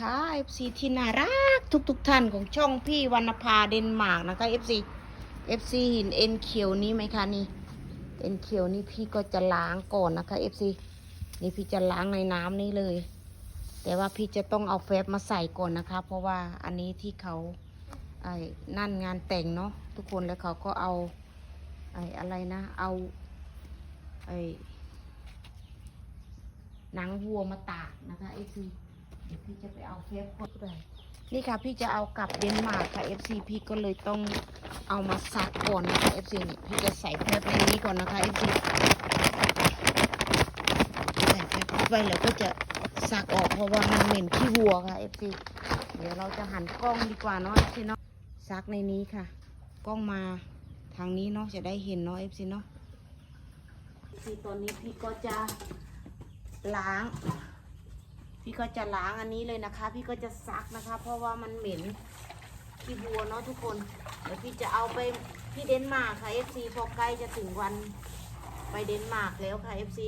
ค่ะ FC ที่น่ารักทุกๆท่านของช่องพี่วรรณภาเดนมาร์กนะคะ FC FC ห็นเอ็นเขียวนี้ไหมคะนี่เอ็นเขียวนี่พี่ก็จะล้างก่อนนะคะ FC นี่พี่จะล้างในน้ำนี้เลย แต่ว่าพี่จะต้องเอาแฟบมาใส่ก่อนนะคะ เพราะว่าอันนี้ที่เขาไอ้นั่นงานแต่งเนาะทุกคนแล้วเขาก็เอาไอ้อะไรนะเอาไอ้หนังวัวมาตากนะคะ FC พี่จะไปเอาเฟฟก่อนก็ได้นี่ค่ะ พี่จะเอากลับเดนมาร์กค่ะ FC พี่ก็เลยต้องเอามาซักก่อนนะคะ FC นี่พี่จะใส่เฟฟในนี้ก่อนนะคะ FC ใส่เฟฟเข้าไปแล้วก็จะซักออกเพราะว่ามันเหม็นขี้วัวค่ะ FC เดี๋ยวเราจะหันกล้องดีกว่าเนาะ FC เนาะซักในนี้ค่ะ กล้องมาทางนี้เนาะจะได้เห็นเนาะ FC เนาะ FC ตอนนี้พี่ก็จะล้าง พี่ก็จะล้างอันนี้เลยนะคะ พี่ก็จะซักนะคะ เพราะว่ามันเหม็นขี้บัวเนาะทุกคน เดี๋ยวพี่จะเอาไปที่เดนมาร์กค่ะ FC พอใกล้จะถึงวันไปเดนมาร์กแล้วค่ะ FC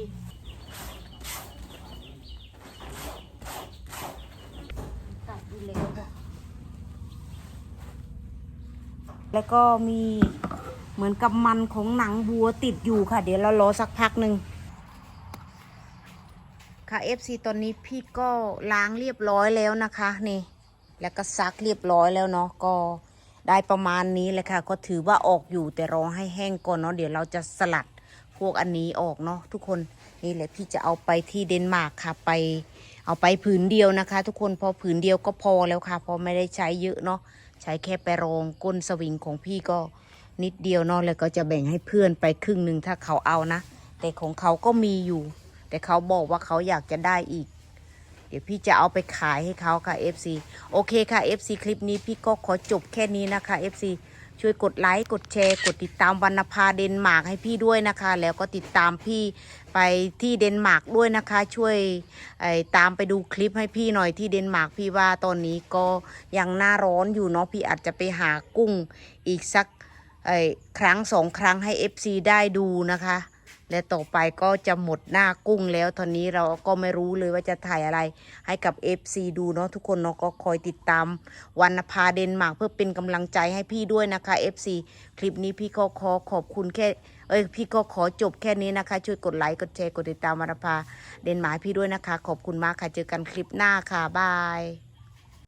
ตัดดูแล้วค่ะแล้วก็มีเหมือนกับมันของหนังบัวติดอยู่ค่ะ เดี๋ยวเรารอสักพักหนึ่ง ค่ะ FC ตอนนี้พี่ก็ล้างเรียบร้อยแล้วนะคะนี่ แล้วก็ซักเรียบร้อยแล้วเนาะก็ได้ประมาณนี้เลยค่ะ ก็ถือว่าออกอยู่แต่รอให้แห้งก่อนเนาะเดี๋ยวเราจะสลัดพวกอันนี้ออกเนาะทุกคนนี่แหละพี่จะเอาไปที่เดนมาร์กค่ะไปเอาไปผืนเดียวนะคะ ทุกคนพอผืนเดียวก็พอแล้วค่ะ พอไม่ได้ใช้เยอะเนาะใช้แค่ไปรองก้นสวิงของพี่ก็นิดเดียวเนาะแล้วก็จะแบ่งให้เพื่อนไปครึ่งหนึ่งถ้าเขาเอานะ แต่ของเขาก็มีอยู่ แต่เขาบอกว่าเขาอยากจะได้อีก เดี๋ยวพี่จะเอาไปขายให้เขาค่ะ FC โอเคค่ะ FC คลิปนี้พี่ก็ขอจบแค่นี้นะคะ FC ช่วยกดไลค์ กดแชร์ กดติดตามวรรณภาเดนมาร์กให้พี่ด้วยนะคะ แล้วก็ติดตามพี่ไปที่เดนมาร์กด้วยนะคะ ช่วยตามไปดูคลิปให้พี่หน่อยที่เดนมาร์กพี่ว่าตอนนี้ก็ยังหน้าร้อนอยู่เนาะพี่อาจจะไปหากุ้งอีกสักครั้งสองครั้งให้ FC ได้ดูนะคะ และต่อไปก็จะหมดหน้ากุ้งแล้วตอนนี้เราก็ไม่รู้เลยว่าจะถ่ายอะไร ให้กับ FC ดูเนาะทุกคนเนาะก็คอยติดตามวันภาเดนมาร์กเพื่อเป็นกำลังใจให้พี่ด้วยนะคะ FC คลิปนี้พี่ก็ขอขอบคุณแค่เอ้ยพี่ก็ขอจบแค่นี้นะคะ ช่วยกดไลค์กดแชร์กดติดตามวันภาเดนมาร์กพี่ด้วยนะคะ ขอบคุณมากค่ะเจอกันคลิปหน้าค่ะบาย